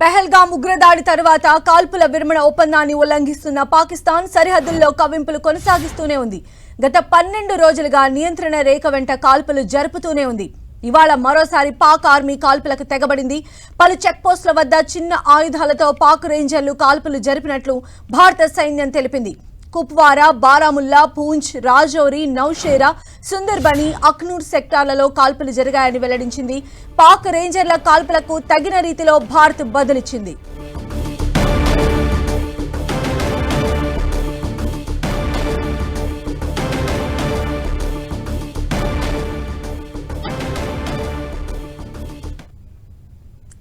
పెహల్గాం ఉగ్రదాడి తర్వాత కాల్పుల విరమణ ఒప్పందాన్ని ఉల్లంఘిస్తున్న పాకిస్తాన్ సరిహద్దుల్లో కవింపులు కొనసాగిస్తూనే ఉంది. గత పన్నెండు రోజులుగా నియంత్రణ రేఖ వెంట కాల్పులు జరుపుతూనే ఉంది. ఇవాళ మరోసారి పాక్ ఆర్మీ కాల్పులకు తెగబడింది. పలు చెక్పోస్టుల వద్ద చిన్న ఆయుధాలతో పాక్ రేంజర్లు కాల్పులు జరిపినట్లు భారత సైన్యం తెలిపింది. కుప్వారా బారాముల్లా పూంచ్ రాజౌరి నౌషేరా సుందర్బని అఖ్నూర్ సెక్టార్లలో కాల్పులు జరిగాయని వెల్లడించింది. పాక్ రేంజర్ల కాల్పులకు తగిన రీతిలో భారత్ బదులిచ్చింది.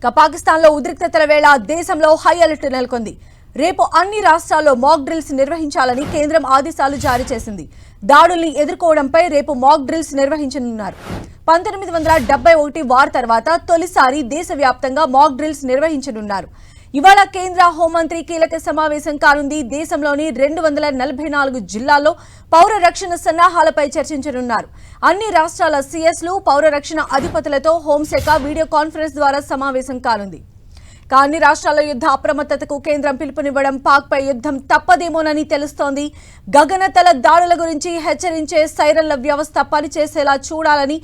పాకిస్తాన్లో ఉద్రిక్తతల వేళ దేశంలో హై అలర్ట్ నెలకొంది. రేపు అన్ని రాష్ట్రాల్లో మాక్ డ్రిల్స్ నిర్వహించాలని కేంద్రం ఆదేశాలు జారీ చేసింది. దాడుల్ని ఎదుర్కోవడంపై రేపు మాక్ డ్రిల్స్ నిర్వహించనున్నారు. పంతొమ్మిది వందల డెబ్బై ఒకటి వార్ తర్వాత తొలిసారి దేశవ్యాప్తంగా మాక్ డ్రిల్స్ నిర్వహించనున్నారు. ఇవాళ కేంద్ర హోంమంత్రి కీలక సమావేశం కానుంది. దేశంలోని రెండు వందల నలభై నాలుగు జిల్లాల్లో పౌర రక్షణ సన్నాహాలపై చర్చించనున్నారు. అన్ని రాష్ట్రాల సీఎస్లు పౌర రక్షణ అధిపతులతో హోంశాఖ వీడియో కాన్ఫరెన్స్ ద్వారా సమావేశం కానుంది. కానీ అన్ని రాష్ట్రాల యుద్ధ అప్రమత్తతకు కేంద్రం పిలుపునివ్వడం పాక్పై యుద్ధం తప్పదేమోనని తెలుస్తోంది. గగనతల దాడుల గురించి హెచ్చరించే సైరన్ల వ్యవస్థ పనిచేసేలా చూడాలని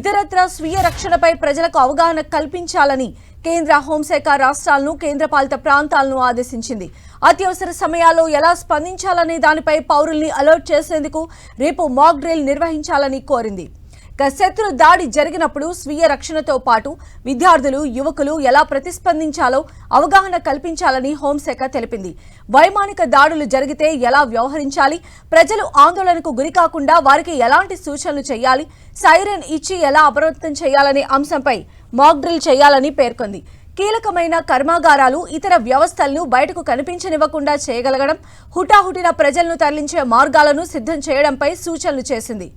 ఇతరత్ర స్వీయ రక్షణపై ప్రజలకు అవగాహన కల్పించాలని కేంద్ర హోంశాఖ రాష్ట్రాలను కేంద్రపాలిత ప్రాంతాలను ఆదేశించింది. అత్యవసర సమయాల్లో ఎలా స్పందించాలనే దానిపై పౌరుల్ని అలర్ట్ చేసేందుకు రేపు మాక్ డ్రిల్ నిర్వహించాలని కోరింది. ఇక శత్రు దాడి జరిగినప్పుడు స్వీయ రక్షణతో పాటు విద్యార్థులు యువకులు ఎలా ప్రతిస్పందించాలో అవగాహన కల్పించాలని హోంశాఖ తెలిపింది. వైమానిక దాడులు జరిగితే ఎలా వ్యవహరించాలి? ప్రజలు ఆందోళనకు గురికాకుండా వారికి ఎలాంటి సూచనలు చేయాలి? సైరన్ ఇచ్చి ఎలా అప్రమత్తం చేయాలనే అంశంపై మాక్ డ్రిల్ చేయాలని పేర్కొంది. కీలకమైన కర్మాగారాలు ఇతర వ్యవస్థలను బయటకు కనిపించనివ్వకుండా చేయగలగడం హుటాహుటిన ప్రజలను తరలించే మార్గాలను సిద్ధం చేయడంపై సూచనలు చేసింది.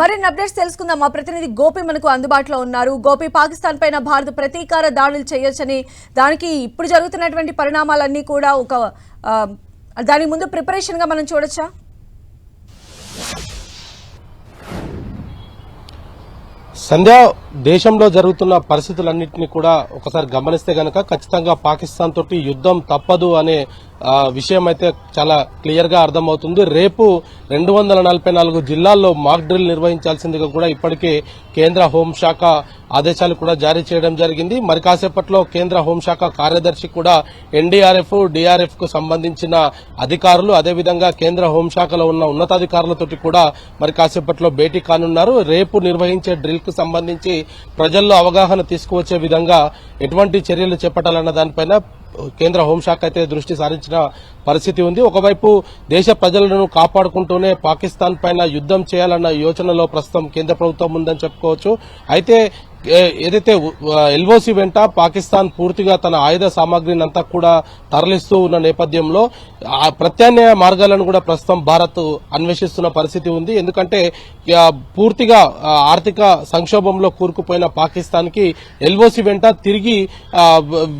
మరిన్ని అప్డేట్స్ తెలుసుకుందాం. మా ప్రతినిధి గోపి మనకు అందుబాటులో ఉన్నారు. గోపి పాకిస్తాన్ పైన భారత్ ప్రతీకార దాడులు చేయొచ్చని దానికి ఇప్పుడు జరుగుతున్నటువంటి పరిణామాలన్నీ కూడా ఒక దాని ముందు ప్రిపరేషన్గా మనం చూడొచ్చా? సంధ్య దేశంలో జరుగుతున్న పరిస్థితులన్నింటినీ కూడా ఒకసారి గమనిస్తే గనక ఖచ్చితంగా పాకిస్తాన్ తోటి యుద్ధం తప్పదు అనే విషయం అయితే చాలా క్లియర్గా అర్థమవుతుంది. రేపు రెండు వందల నలభై నాలుగు జిల్లాల్లో మాక్ డ్రిల్ నిర్వహించాల్సిందిగా కూడా ఇప్పటికే కేంద్ర హోంశాఖ ఆదేశాలు కూడా జారీ చేయడం జరిగింది. మరి కాసేపట్లో కేంద్ర హోంశాఖ కార్యదర్శి కూడా ఎన్డీఆర్ఎఫ్ డిఆర్ఎఫ్కు సంబంధించిన అధికారులు అదేవిధంగా కేంద్ర హోంశాఖలో ఉన్న ఉన్నతాధికారులతోటి కూడా మరి కాసేపట్లో భేటీ కానున్నారు. రేపు నిర్వహించే డ్రిల్కు సంబంధించి ప్రజల్లో అవగాహన తీసుకువచ్చే విధంగా ఎటువంటి చర్యలు చేపట్టాలన్న దానిపైన కేంద్ర హోంశాఖ అయితే దృష్టి సారించిన పరిస్థితి ఉంది. ఒకవైపు దేశ ప్రజలను కాపాడుకుంటూనే పాకిస్తాన్ పైన యుద్ధం చేయాలన్న యోచనలో ప్రస్తుతం కేంద్ర ప్రభుత్వం ఉందని చెప్పుకోవచ్చు. అయితే ఏదైతే ఎల్ఓసి వెంట పాకిస్తాన్ పూర్తిగా తన ఆయుధ సామాగ్రిని అంతా కూడా తరలిస్తూ ఉన్న నేపథ్యంలో ఆ ప్రత్యామ్నాయ మార్గాలను కూడా ప్రస్తుతం భారత్ అన్వేషిస్తున్న పరిస్థితి ఉంది. ఎందుకంటే పూర్తిగా ఆర్థిక సంక్షోభంలో కూరుకుపోయిన పాకిస్తాన్కి ఎల్ఓసి వెంట తిరిగి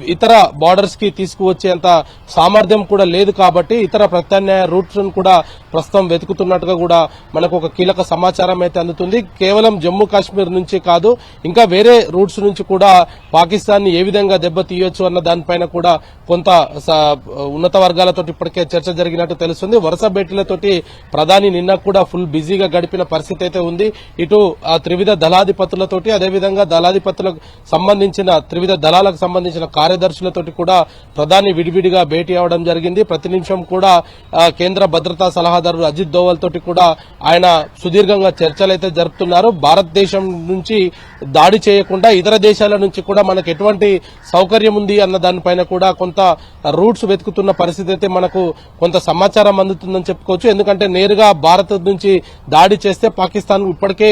ఇతర బార్డర్స్కి తీసుకువచ్చేంత సామర్థ్యం కూడా లేదు కాబట్టి ఇతర ప్రత్యామ్నాయ రూట్స్ కూడా ప్రస్తుతం వెతుకుతున్నట్టుగా కూడా మనకు ఒక కీలక సమాచారం అయితే అందుతుంది. కేవలం జమ్మూ కాశ్మీర్ నుంచి కాదు ఇంకా వేరే రూట్స్ నుంచి కూడా పాకిస్తాన్ ఏ విధంగా దెబ్బతీయొచ్చు అన్న దానిపైన కూడా కొంత స- ఉన్నత వర్గాలతో ఇప్పటికే చర్చ జరిగినట్టు తెలుస్తుంది. వరుస భేటీలతోటి ప్రధాని నిన్న కూడా ఫుల్ బిజీగా గడిపిన పరిస్థితి అయితే ఉంది. ఇటు ఆ త్రివిధ దళాధిపతులతోటి అదేవిధంగా దళాధిపతులకు సంబంధించిన త్రివిధ దళాలకు సంబంధించిన కార్యదర్శులతోటి కూడా ప్రధాని విడివిడిగా భేటీ అవడం జరిగింది. ప్రతి నిమిషం కూడా కేంద్ర భద్రతా సలహా సలహాదారు అజిత్ దోవల్ తోటి కూడా ఆయన సుదీర్ఘంగా చర్చలు అయితే జరుపుతున్నారు. భారతదేశం నుంచి దాడి చేయకుండా ఇతర దేశాల నుంచి కూడా మనకు ఎటువంటి సౌకర్యం ఉంది అన్న దానిపైన కూడా కొంత రూట్స్ వెతుకుతున్న పరిస్థితి అయితే మనకు కొంత సమాచారం అందుతుందని చెప్పుకోవచ్చు. ఎందుకంటే నేరుగా భారత్ నుంచి దాడి చేస్తే పాకిస్తాన్ ఇప్పటికే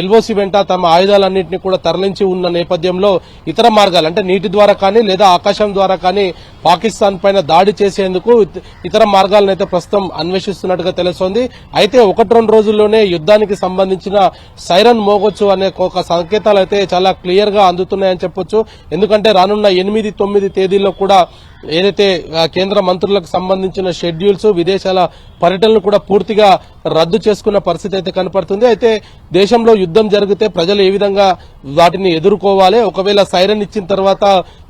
ఎల్ఓసి వెంట తమ ఆయుధాలన్నింటినీ కూడా తరలించి ఉన్న నేపథ్యంలో ఇతర మార్గాలు అంటే నీటి ద్వారా కానీ లేదా ఆకాశం ద్వారా కానీ పాకిస్తాన్ పైన దాడి చేసేందుకు ఇతర మార్గాలను అయితే ప్రస్తుతం అన్వేషిస్తున్నట్టు చేస్తున్నట్టుగా తెలుస్తోంది. అయితే ఒకటి రెండు రోజుల్లోనే యుద్ధానికి సంబంధించిన సైరన్ మోగొచ్చు అనే ఒక సంకేతాలు అయితే చాలా క్లియర్గా అందుతున్నాయని చెప్పొచ్చు. ఎందుకంటే రానున్న ఎనిమిది తొమ్మిది తేదీల్లో కూడా ఏదైతే కేంద్ర మంత్రులకు సంబంధించిన షెడ్యూల్స్ విదేశాల పర్యటనలు కూడా పూర్తిగా రద్దు చేసుకున్న పరిస్థితి అయితే కనపడుతుంది. అయితే దేశంలో యుద్ధం జరిగితే ప్రజలు ఏ విధంగా వాటిని ఎదుర్కోవాలి? ఒకవేళ సైరన్ ఇచ్చిన తర్వాత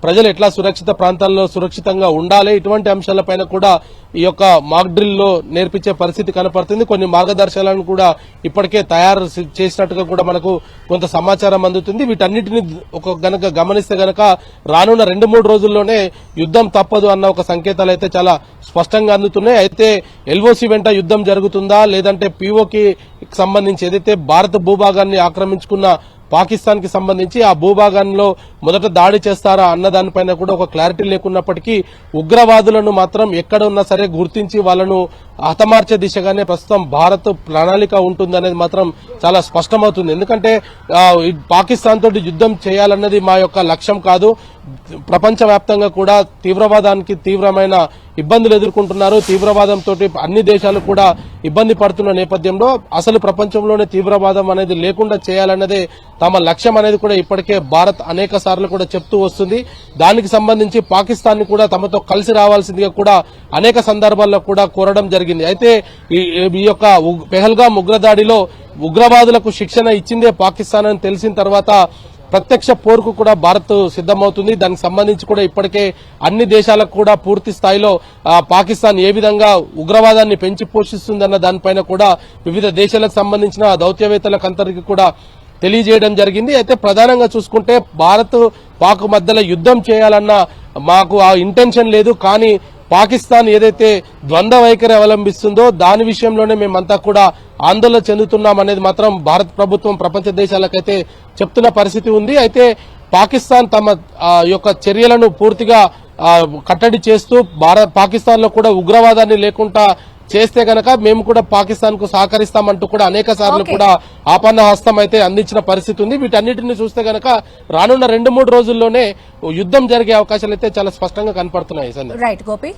ప్రజలు ఎట్లా సురక్షిత ప్రాంతాల్లో సురక్షితంగా ఉండాలి? ఇటువంటి అంశాలపైన కూడా ఈ యొక్క మాక్ డ్రిల్లో నేర్పించే పరిస్థితి కనపడుతుంది. కొన్ని మార్గదర్శకాలను కూడా ఇప్పటికే తయారు చేసినట్టుగా కూడా మనకు కొంత సమాచారం అందుతుంది. వీటన్నిటిని ఒక గనక గమనిస్తే గనక రానున్న రెండు మూడు రోజుల్లోనే యుద్ధం తప్పదు అన్న ఒక సంకేతాలు అయితే చాలా స్పష్టంగా అందుతున్నాయి. అయితే ఎల్ఓసి వెంట యుద్ధం జరుగుతుందా? లేదంటే పీఓకి సంబంధించి ఏదైతే భారత భూభాగాన్ని ఆక్రమించుకున్న పాకిస్తాన్కి సంబంధించి ఆ భూభాగంలో మొదట దాడి చేస్తారా అన్న దానిపైన కూడా ఒక క్లారిటీ లేకున్నప్పటికీ ఉగ్రవాదులను మాత్రం ఎక్కడ ఉన్నా సరే గుర్తించి వాళ్ళను హతమార్చే దిశగానే ప్రస్తుతం భారత్ ప్రణాళిక ఉంటుందనేది మాత్రం చాలా స్పష్టమవుతుంది. ఎందుకంటే పాకిస్తాన్ తోటి యుద్ధం చేయాలన్నది మా యొక్క లక్ష్యం కాదు. ప్రపంచవ్యాప్తంగా కూడా తీవ్రవాదానికి తీవ్రమైన ఇబ్బందులు ఎదుర్కొంటున్నారు. తీవ్రవాదంతో అన్ని దేశాలు కూడా ఇబ్బంది పడుతున్న నేపథ్యంలో అసలు ప్రపంచంలోనే తీవ్రవాదం అనేది లేకుండా చేయాలన్నదే తమ లక్ష్యం అనేది కూడా ఇప్పటికే భారత్ అనేక సార్లు కూడా చెప్తూ వస్తుంది. దానికి సంబంధించి పాకిస్తాన్ని కూడా తమతో కలిసి రావాల్సిందిగా కూడా అనేక సందర్భాల్లో కూడా కోరడం జరిగింది. అయితే ఈ ఈ యొక్క ఉగ్- పెహల్గాం ఉగ్రదాడిలో ఉగ్రవాదులకు శిక్షణ ఇచ్చిందే పాకిస్తాన్ అని తెలిసిన తర్వాత ప్రత్యక్ష పోరుకు కూడా భారత్ సిద్దమవుతుంది దానికి సంబంధించి కూడా ఇప్పటికే అన్ని దేశాలకు కూడా పూర్తి స్థాయిలో పాకిస్తాన్ ఏ విధంగా ఉగ్రవాదాన్ని పెంచి పోషిస్తుందన్న దానిపైన కూడా వివిధ దేశాలకు సంబంధించిన దౌత్యవేత్తలకంతరికి కూడా తెలియజేయడం జరిగింది. అయితే ప్రధానంగా చూసుకుంటే భారత్ పాక్ మధ్యలో యుద్ధం చేయాలన్న మాకు ఆ ఇంటెన్షన్ లేదు. కానీ పాకిస్తాన్ ఏదైతే ద్వంద్వ వైఖరి అవలంబిస్తుందో దాని విషయంలోనే మేమంతా కూడా ఆందోళన చెందుతున్నాం అనేది మాత్రం భారత ప్రభుత్వం ప్రపంచ దేశాలకైతే చెప్తున్న పరిస్థితి ఉంది. అయితే పాకిస్తాన్ తమ ఆ, యొక్క చర్యలను పూర్తిగా కట్టడి చేస్తూ భారత్ పాకిస్తాన్లో కూడా ఉగ్రవాదాన్ని లేకుండా చేస్తే గనక మేము కూడా పాకిస్తాన్కు సహకరిస్తామంటూ కూడా అనేక సార్లు. కూడా ఆపన్న హస్తం అయితే అందించిన పరిస్థితి ఉంది. వీటన్నిటిని చూస్తే గనక రానున్న రెండు మూడు రోజుల్లోనే యుద్ధం జరిగే అవకాశాలు అయితే చాలా స్పష్టంగా కనపడుతున్నాయి సందీప్ రైట్ గోపి